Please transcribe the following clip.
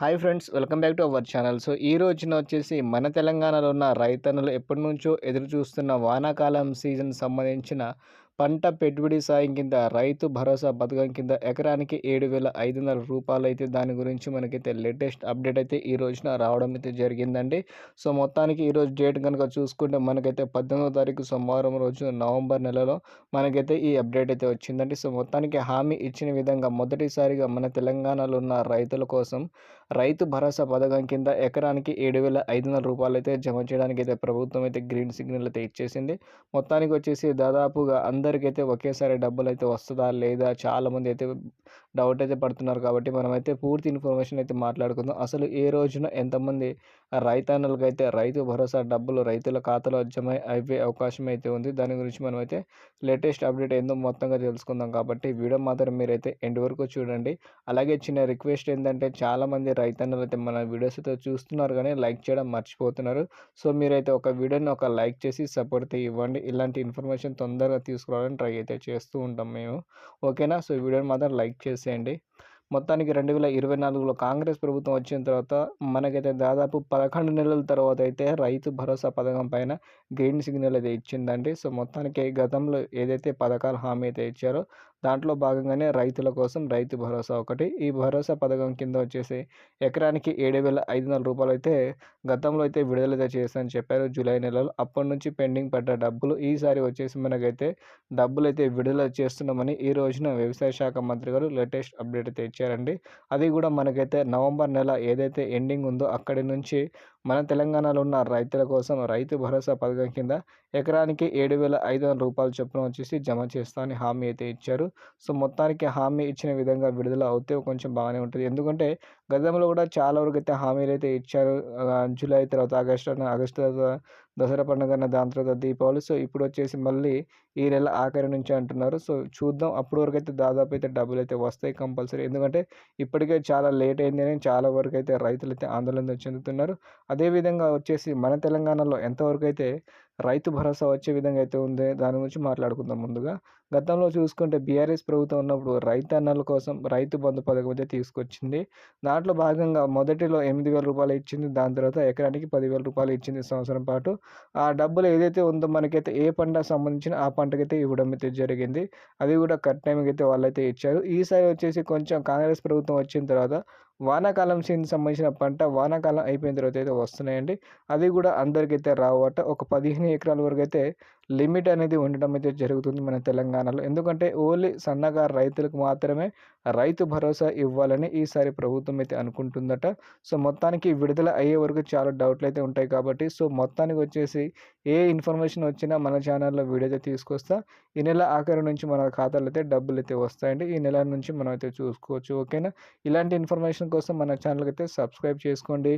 Hi friends welcome back to our channel. So ఈ రోజున వచ్చేసి మన తెలంగాణలో ఉన్న రైతన్నులు ఎప్పటి నుంచో ఎదురు చూస్తున్న వానాకాలం సీజన్ సంబంధించిన పంట పెట్టుబడి సాయం కింద రైతు భరోసా పథకం కింద ఎకరానికి ఏడు వేల ఐదు వందల రూపాయలు అయితే దాని గురించి మనకైతే లేటెస్ట్ అప్డేట్ అయితే ఈ రోజున రావడం అయితే జరిగిందండి. సో మొత్తానికి ఈరోజు డేట్ కనుక చూసుకుంటే మనకైతే పద్దెనిమిదో తారీఖు సోమవారం రోజు నవంబర్ నెలలో మనకైతే ఈ అప్డేట్ అయితే వచ్చిందండి. సో మొత్తానికి హామీ ఇచ్చిన విధంగా మొదటిసారిగా మన తెలంగాణలో ఉన్న రైతుల కోసం రైతు భరోసా పథకం కింద ఎకరానికి ఏడు వేల ఐదు వందల రూపాయలు అయితే జమ చేయడానికి అయితే ప్రభుత్వం అయితే గ్రీన్ సిగ్నల్ అయితే ఇచ్చేసింది. మొత్తానికి వచ్చేసి దాదాపుగా అందరికైతే ఒకేసారి డబ్బులు అయితే వస్తుందా లేదా? చాలామంది అయితే డౌట్ అయితే పడుతున్నారు కాబట్టి మనమైతే పూర్తి ఇన్ఫర్మేషన్ అయితే మాట్లాడుకుందాం. అసలు ఏ రోజున ఎంతమంది రైతన్నలకు అయితే రైతు భరోసా డబ్బులు రైతుల ఖాతాలో జమ అయ్యే అవకాశం అయితే ఉంది? దాని గురించి మనమైతే లేటెస్ట్ అప్డేట్ ఏందో మొత్తంగా తెలుసుకుందాం కాబట్టి వీడియో మాత్రం మీరైతే ఎండ్ వరకు చూడండి. అలాగే చిన్న రిక్వెస్ట్ ఏంటంటే చాలామంది రైతన్నలు అయితే మన వీడియోస్ అయితే చూస్తున్నారు కానీ లైక్ చేయడం మర్చిపోతున్నారు. సో మీరైతే ఒక వీడియోని ఒక లైక్ చేసి సపోర్ట్ అయితే ఇవ్వండి. ఇలాంటి ఇన్ఫర్మేషన్ తొందరగా తీసుకురావాలని ట్రై అయితే చేస్తూ ఉంటాం మేము. ఓకేనా? సో వీడియోని మాత్రం లైక్ చేసేయండి. మొత్తానికి రెండు వేల ఇరవై నాలుగులో కాంగ్రెస్ ప్రభుత్వం వచ్చిన తర్వాత మనకైతే దాదాపు పదకొండు నెలల తర్వాత అయితే రైతు భరోసా పథకం పైన గ్రీన్ సిగ్నల్ అయితే ఇచ్చిందండి. సో మొత్తానికి గతంలో ఏదైతే పథకాలు హామీ అయితే ఇచ్చారో దాంట్లో భాగంగానే రైతుల కోసం రైతు భరోసా ఒకటి. ఈ భరోసా పథకం కింద వచ్చేసి ఎకరానికి ఏడు వేల ఐదు వందల రూపాయలు అయితే గతంలో అయితే విడుదల చేస్తానని చెప్పారు జూలై నెలలో. అప్పటి నుంచి పెండింగ్ పడ్డ డబ్బులు ఈసారి వచ్చేసి మనకైతే డబ్బులు అయితే విడుదల చేస్తున్నామని ఈ రోజున వ్యవసాయ శాఖ మంత్రి గారు లేటెస్ట్ అప్డేట్ అయితే ఇచ్చారండి అది కూడా మనకైతే నవంబర్ నెల ఏదైతే ఎండింగ్ ఉందో అక్కడి నుంచి మన తెలంగాణలో ఉన్న రైతుల కోసం రైతు భరోసా పథకం కింద ఎకరానికి ఏడు వేల ఐదు వందల రూపాయలు చొప్పున వచ్చేసి జమ చేస్తామని హామీ అయితే ఇచ్చారు. సో మొత్తానికి హామీ ఇచ్చిన విధంగా విడుదల అవుతే కొంచెం బాగానే ఉంటుంది. ఎందుకంటే గతంలో కూడా చాలా వరకు అయితే హామీలు అయితే ఇచ్చారు జూలై తర్వాత ఆగస్టు ఆగస్టు తర్వాత దసరా పండుగ దాని తర్వాత దీపావళి. సో ఇప్పుడు వచ్చేసి మళ్ళీ ఈ నెల ఆఖరి నుంచి అంటున్నారు. సో చూద్దాం. అప్పటి వరకు అయితే దాదాపు అయితే డబ్బులు అయితే వస్తాయి కంపల్సరీ. ఎందుకంటే ఇప్పటికే చాలా లేట్ అయింది అని చాలా వరకు అయితే రైతులు అయితే ఆందోళన చెందుతున్నారు. అదేవిధంగా వచ్చేసి మన తెలంగాణలో ఎంతవరకు అయితే రైతు భరోసా వచ్చే విధంగా అయితే ఉంది. దాని గురించి మాట్లాడుకుందాం ముందుగా. గతంలో చూసుకుంటే బీఆర్ఎస్ ప్రభుత్వం ఉన్నప్పుడు రైతన్నల కోసం రైతు బంధు పథకం అయితే తీసుకొచ్చింది. దాంట్లో భాగంగా మొదటిలో ఎనిమిది వేల రూపాయలు ఇచ్చింది. దాని తర్వాత ఎకరానికి పదివేల రూపాయలు ఇచ్చింది సంవత్సరం పాటు. ఆ డబ్బులు ఏదైతే ఉందో మనకైతే ఏ పంట సంబంధించిన ఆ పంటకైతే ఇవ్వడం అయితే జరిగింది. అది కూడా కట్ టైంకి అయితే వాళ్ళైతే ఇచ్చారు. ఈసారి వచ్చేసి కొంచెం కాంగ్రెస్ ప్రభుత్వం వచ్చిన తర్వాత వానాకాలం సీజన్ సంబంధించిన పంట వానాకాలం అయిపోయిన తర్వాత అయితే వస్తున్నాయండి. అది కూడా అందరికైతే రావట. ఒక పదిహేను ఎకరాల వరకు అయితే లిమిట్ అనేది ఉండడం అయితే జరుగుతుంది మన తెలంగాణలో. ఎందుకంటే ఓన్లీ సన్నగారు రైతులకు మాత్రమే రైతు భరోసా ఇవ్వాలని ఈసారి ప్రభుత్వం అయితే అనుకుంటుందట. సో మొత్తానికి విడుదల అయ్యే వరకు చాలా డౌట్లు అయితే ఉంటాయి కాబట్టి సో మొత్తానికి వచ్చేసి ఏ ఇన్ఫర్మేషన్ వచ్చినా మన ఛానల్లో వీడియో అయితే తీసుకొస్తా. ఈ నెల ఆఖరి నుంచి మన ఖాతాలో అయితే డబ్బులు అయితే వస్తాయండి. ఈ నెల నుంచి మనం అయితే చూసుకోవచ్చు. ఓకేనా? ఇలాంటి ఇన్ఫర్మేషన్ కోసం మన ఛానల్కి అయితే సబ్స్క్రైబ్ చేసుకోండి.